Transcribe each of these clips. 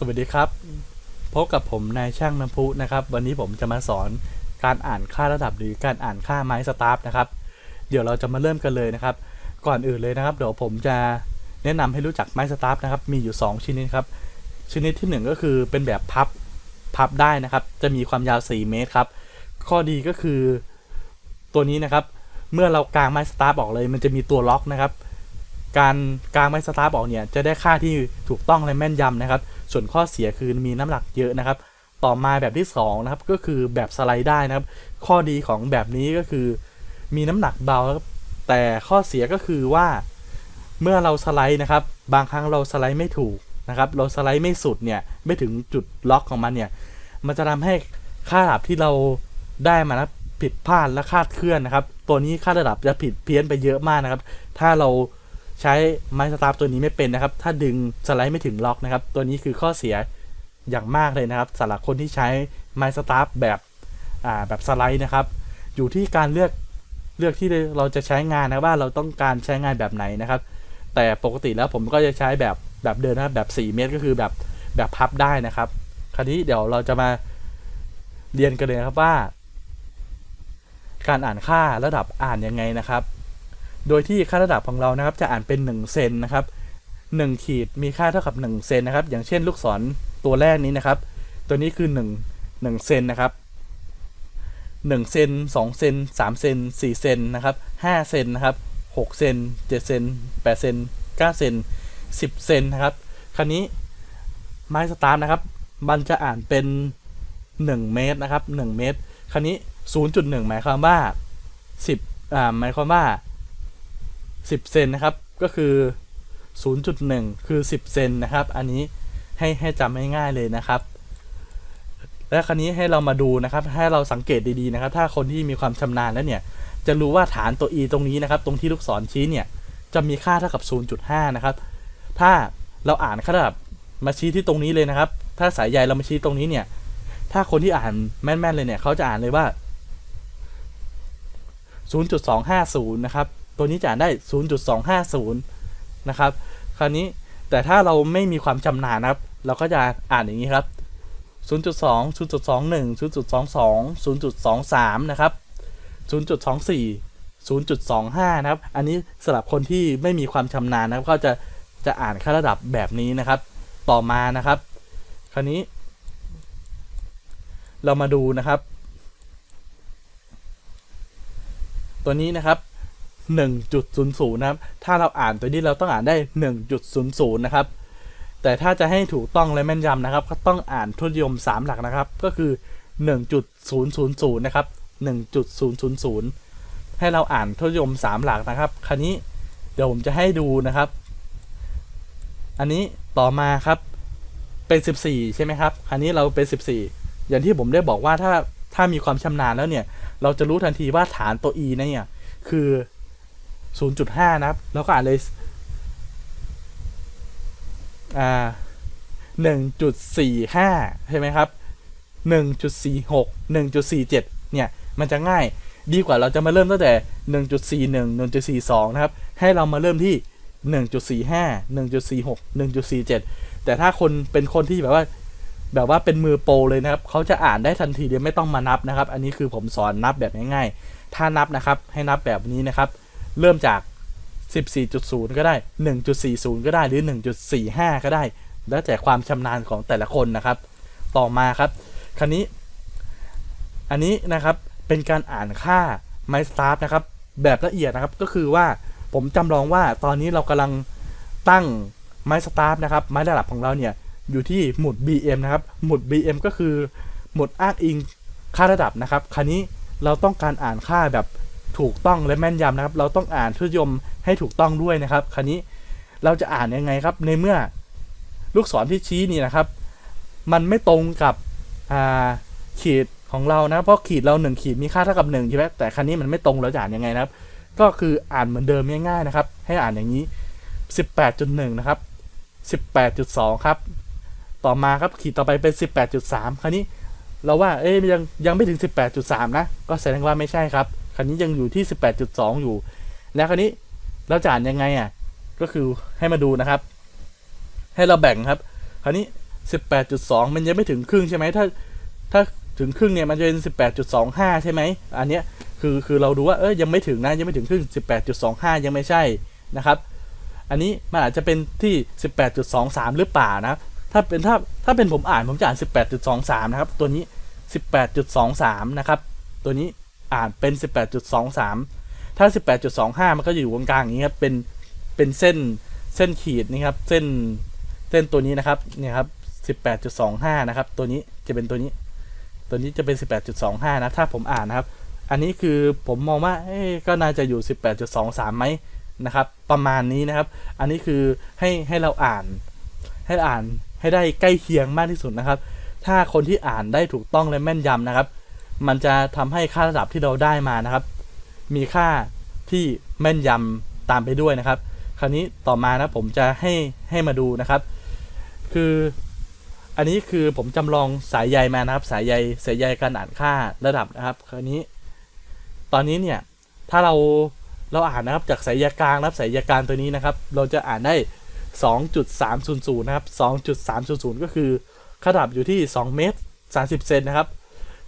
สวัสดีครับพบกับผมนายช่างน้ำพุนะครับ วันนี้ผมจะมาสอนการอ่านค่าระดับหรือการอ่านค่าไม้สตาร์ฟนะครับ เดี๋ยวเราจะมาเริ่มกันเลยนะครับ ก่อนอื่นเลยนะครับ เดี๋ยวผมจะแนะนำให้รู้จักไม้สตาร์ฟนะครับ มีอยู่ 2 ชนิดครับ ชนิดที่ 1 ก็คือเป็นแบบพับพับได้นะครับ จะมีความยาว 4 เมตรครับ ข้อดีก็คือตัวนี้นะครับ เมื่อเรากางไม้สตาร์ฟออกเลย มันจะมีตัวล็อกนะครับ การกางไม้สตาร์ฟออกเนี่ยจะได้ค่าที่ถูกต้องและแม่นยำนะครับ ส่วนข้อเสียคือมีน้ำหนักเยอะนะครับ ต่อมาแบบที่2นะครับก็คือแบบสไลด์ได้นะครับ ข้อดีของแบบนี้ก็คือ มีน้ำหนักเบาครับแต่ข้อเสียก็คือว่า เมื่อเราสไลด์นะครับ บางครั้งเราสไลด์ไม่ถูกนะครับเราสไลด์ไม่สุดเนี่ยไม่ถึงจุดล็อกของมันเนี่ยมันจะทำให้ค่าระดับที่เราได้มานะผิดพลาดและคาดเคลื่อนนะครับ ตัวนี้ค่าระดับจะผิดเพี้ยนไปเยอะมากนะครับ ถ้าเรา ใช้ไม้สตาร์ฟตัวนี้ไม่เป็นนะครับ ถ้าดึงสไลด์ไม่ถึงล็อกนะครับ ตัวนี้คือข้อเสียอย่างมากเลยนะครับสำหรับคนที่ใช้ไม้สตาร์ฟแบบอ่าแบบสไลด์นะครับ อยู่ที่การเลือกเลือกที่เราจะใช้งานนะว่าเราต้องการใช้งานแบบไหนนะครับ แต่ปกติแล้วผมก็จะใช้แบบแบบเดินนะครับแบบ 4 เมตรก็คือแบบแบบพับได้นะครับ คราวนี้เดี๋ยวเราจะมาเรียนกันเลยครับว่า การอ่านค่าระดับอ่านยังไงนะครับ โดยที่ค่าระดับของเรานะครับจะอ่านเป็น 1 เซนนะครับ1ขีดมีค่าเท่ากับ 1 เซนนะครับ อย่างเช่นลูกศรตัวแรกนี้นะครับ ตัวนี้คือ 1 1เซนนะครับ1เซน2เซน3เซน4เซนนะครับ5เซนนะครับ6เซน7เซน8เซน9เซน10เซนนะครับ คราวนี้ไม้สตาร์ทนะครับ มันจะอ่านเป็น 1 เมตรนะครับ 1 เมตร คราวนี้ 0.1 หมายความว่า 10อ่าหมายความว่า 10 เซนนะครับ ก็คือ 0.1 คือ 10 เซนนะครับ อันนี้ให้ให้จำง่ายๆเลยนะครับ และคราวนี้ให้เรามาดูนะครับ ให้เราสังเกตดีๆนะครับ ถ้าคนที่มีความชำนาญแล้วเนี่ย จะรู้ว่าฐานตัว e ตรงนี้นะครับ ตรงที่ลูกศรชี้เนี่ย จะมีค่าเท่ากับ 0.5 นะครับ ถ้าเราอ่านค่าระดับมาชี้ที่ตรงนี้เลยนะครับ ถ้าสายใยเรามาชี้ตรงนี้เนี่ย ถ้าคนที่อ่านแม่นๆเลยเนี่ย เขาจะอ่านเลยว่า 0.250 นะครับ ตัวนี้จะอ่านได้ 0.250 นะครับ คราวนี้แต่ถ้าเราไม่มีความชำนาญนะครับ เราก็จะอ่านอย่างนี้ครับ 0.2 0.21 0.22 0.23 นะครับ 0.24 0.25 นะครับ อันนี้สำหรับคนที่ไม่มีความชำนาญนะครับ ก็จะจะอ่านค่าระดับแบบนี้นะครับ ต่อมานะครับ คราวนี้ เรามาดูนะครับ ตัวนี้นะครับ 1.00 นะครับ ถ้าเราอ่านตัวนี้เราต้องอ่านได้ 1.00 นะครับ แต่ถ้าจะให้ถูกต้องและแม่นยำนะครับ ก็ต้องอ่านทศนิยม 3 หลักนะครับ ก็คือ 1.000 นะครับ 1.000 ให้เราอ่านทศนิยม 3 หลักนะครับ คราวนี้เดี๋ยวผมจะให้ดูนะครับ อันนี้ต่อมาครับ เป็น 14 ใช่ไหมครับคราวนี้เราเป็น 14 อย่างที่ผมได้บอกว่าถ้าถ้ามีความชำนาญแล้วเนี่ย เราจะรู้ทันทีว่าฐานตัว e เนี่ย คือ 0.5 นะครับ แล้วก็อ่านเลยอ่า1.45 ใช่ไหมครับ 1.46 1.47 เนี่ย มันจะง่ายดีกว่าเราจะมาเริ่มตั้งแต่ 1.41 1.42 นะครับ ให้เรามาเริ่มที่ 1.45 1.46 1.47 แต่ถ้าคนเป็นคนที่แบบว่า แบบว่าเป็นมือโปรเลยนะครับ เขาจะอ่านได้ทันทีเดียวไม่ต้องมานับนะครับ อันนี้คือผมสอนนับแบบง่ายๆ ถ้านับนะครับ ให้นับแบบนี้นะครับ เริ่มจาก 14.0 ก็ได้ 1.40 ก็ได้หรือ 1.45 ก็ได้ แล้วแต่ความชำนาญของแต่ละคนนะครับ ต่อมาครับคราวนี้ อันนี้นะครับเป็นการอ่านค่าไมสตาร์ทนะครับ แบบละเอียดนะครับก็คือว่าผมจำลองว่าตอนนี้เรากำลังตั้งไม้สตาร์ทนะครับ ไม้ระดับของเราเนี่ยอยู่ที่หมุด BM นะครับ หมุด BM ก็คือหมุดอ้างอิงค่าระดับนะครับ คราวนี้เราต้องการอ่านค่าแบบ ถูกต้องและแม่นยำนะครับ เราต้องอ่านทศนิยมให้ถูกต้องด้วยนะครับ คราวนี้เราจะอ่านยังไงครับ ในเมื่อลูกศรที่ชี้นี่นะครับ มันไม่ตรงกับขีดของเรานะ เพราะขีดเรา 1 ขีดมีค่าเท่ากับ1ใช่ไหมแต่ครั้นี้มันไม่ตรงเราจะอ่านยังไงนะครับ ก็คืออ่านเหมือนเดิมง่ายๆนะครับ ให้อ่านอย่างนี้ 18.1 นะครับ 18.2 ครับ ต่อมาครับขีดต่อไปเป็น 18.3 คราวนี้ เราว่าเอ๊ยยังยังไม่ถึง 18.3 นะ ก็แสดงว่าไม่ใช่ครับ คราวนี้ยังอยู่ที่ 18.2 อยู่ แล้วคราวนี้เราจะอ่านยังไงอะ ก็คือให้มาดูนะครับ ให้เราแบ่งครับคราวนี้ 18.2 มันยังไม่ถึงครึ่งใช่ไหมถ้า ถ้าถึงครึ่งเนี่ยมันจะเป็น 18.25 ใช่ไหม อันเนี้ยคือคือเราดูว่าเอ้ยยังไม่ถึงนะยังไม่ถึงครึ่ง 18.25 ยังไม่ใช่นะครับ อันนี้มันอาจจะเป็นที่ 18.23 หรือเปล่านะถ้าเป็นถ้าถ้าเป็นผมอ่านผมจะอ่าน 18.23 นะครับ ตัวนี้ 18.23 นะครับ ตัวนี้ อ่านเป็น 18.23 ถ้า 18.25 มันก็อยู่ตรงกลางอย่างนี้ครับเป็นเป็นเส้นเส้นขีดนี่ครับเส้นเส้นตัวนี้นะครับเนี่ยครับ18.25 นะครับ ตัวนี้จะเป็นตัวนี้ ตัวนี้จะเป็น 18.25 นะ ถ้าผมอ่านนะครับ อันนี้คือผมมองว่าเอ้ยก็น่าจะอยู่ 18.23 ไหมนะครับ ประมาณนี้นะครับ อันนี้คือให้ให้เราอ่าน ให้อ่านให้ได้ใกล้เคียงมากที่สุดนะครับ ถ้าคนที่อ่านได้ถูกต้องและแม่นยำนะครับ มันจะทำให้ค่าระดับที่เราได้มานะครับ มีค่าที่แม่นยำตามไปด้วยนะครับ คราวนี้ต่อมานะผมจะให้ให้มาดูนะครับ คืออันนี้คือผมจำลองสายใยมานะครับ สายใยสายใยการอ่านค่าระดับนะครับ คราวนี้ ตอนนี้เนี่ยถ้าเราเราอ่านนะครับจากสายใยกลางนะครับสายใยกลางตัวนี้นะครับ เราจะอ่านได้ 2.300 นะครับ 2.300 ก็คือขนาดอยู่ที่ 2 เมตร 30 เซนนะครับ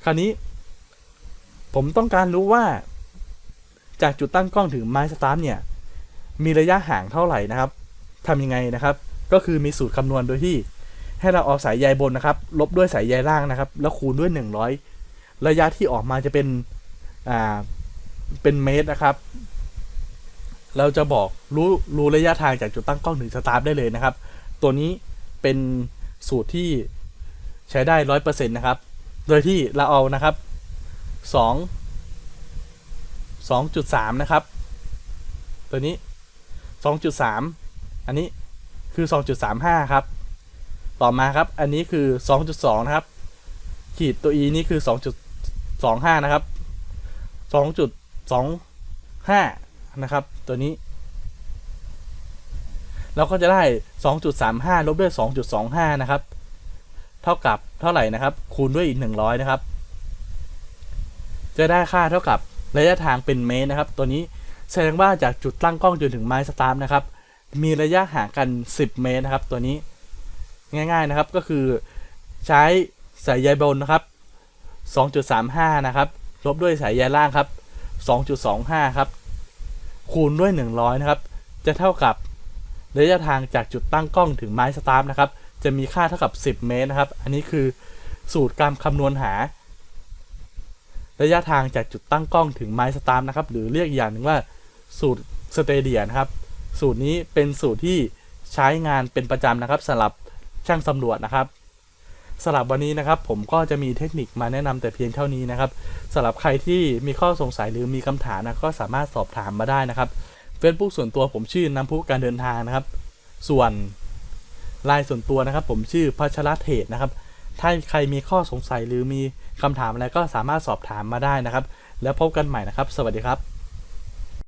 คราวนี้ ผมต้องการรู้ว่า จากจุดตั้งกล้องถึงไม้สตาร์ทเนี่ย มีระยะห่างเท่าไหร่นะครับทำยังไงนะครับ ก็คือมีสูตรคำนวณโดยที่ ให้เราเอาสายใยบนนะครับ ลบด้วยสายใยล่างนะครับ แล้วคูณด้วย 100 ระยะที่ออกมาจะเป็นอ่าเป็นเมตรนะครับ เราจะบอกรู้รู้ระยะทางจากจุดตั้งกล้องถึงสตาร์ทได้เลยนะครับ ตัวนี้เป็นสูตรที่ใช้ได้ร้อยเปอร์เซ็นต์นะครับ โดยที่เราเอานะครับ สองสองจุดสามนะครับ ตัวนี้สองจุดสามอันนี้คือสองจุดสามห้าครับ ต่อมาครับ อันนี้คือสองจุดสองนะครับ ขีดตัว e นี่คือสองจุดสองห้านะครับสองจุดสองห้านะครับ ตัวนี้ เราก็จะได้ 2.35 ลบด้วย 2.25 นะครับ เท่ากับเท่าไหร่นะครับ คูณด้วยอีก 100 นะครับ จะได้ค่าเท่ากับระยะทางเป็นเมตรนะครับ ตัวนี้แสดงว่าจากจุดตั้งกล้องจนถึงไม้สตาร์ทนะครับ มีระยะห่างกัน 10 เมตรนะครับ ตัวนี้ง่าย ๆนะครับก็คือใช้สายใยบนนะครับ 2.35 นะครับ ลบด้วยสายใยล่างครับ 2.25 ครับ คูณด้วย 100 นะครับ จะเท่ากับระยะทางจากจุดตั้งกล้องถึงไม้สตาร์ทนะครับ จะมีค่าเท่ากับ 10 เมตรนะครับ อันนี้คือสูตรการคำนวณหา ระยะทางจากจุดตั้งกล้องถึงไม้สตาร์นะครับ หรือเรียกอีกอย่างหนึ่งว่าสูตรสเตเดียนะครับ สูตรนี้เป็นสูตรที่ใช้งานเป็นประจำนะครับสำหรับช่างสำรวจนะครับสำหรับวันนี้นะครับ ผมก็จะมีเทคนิคมาแนะนำแต่เพียงเท่านี้นะครับสำหรับใครที่มีข้อสงสัยหรือมีคำถามนะก็สามารถสอบถามมาได้นะครับ Facebook ส่วนตัวผมชื่อน้ำพุการเดินทางนะครับ ส่วนไลน์ส่วนตัวนะครับ ผมชื่อพัชรเทศนะครับ ถ้าใครมีข้อสงสัยหรือมี คำถามอะไรก็สามารถสอบถามมาได้นะครับ แล้วพบกันใหม่นะครับ สวัสดีครับ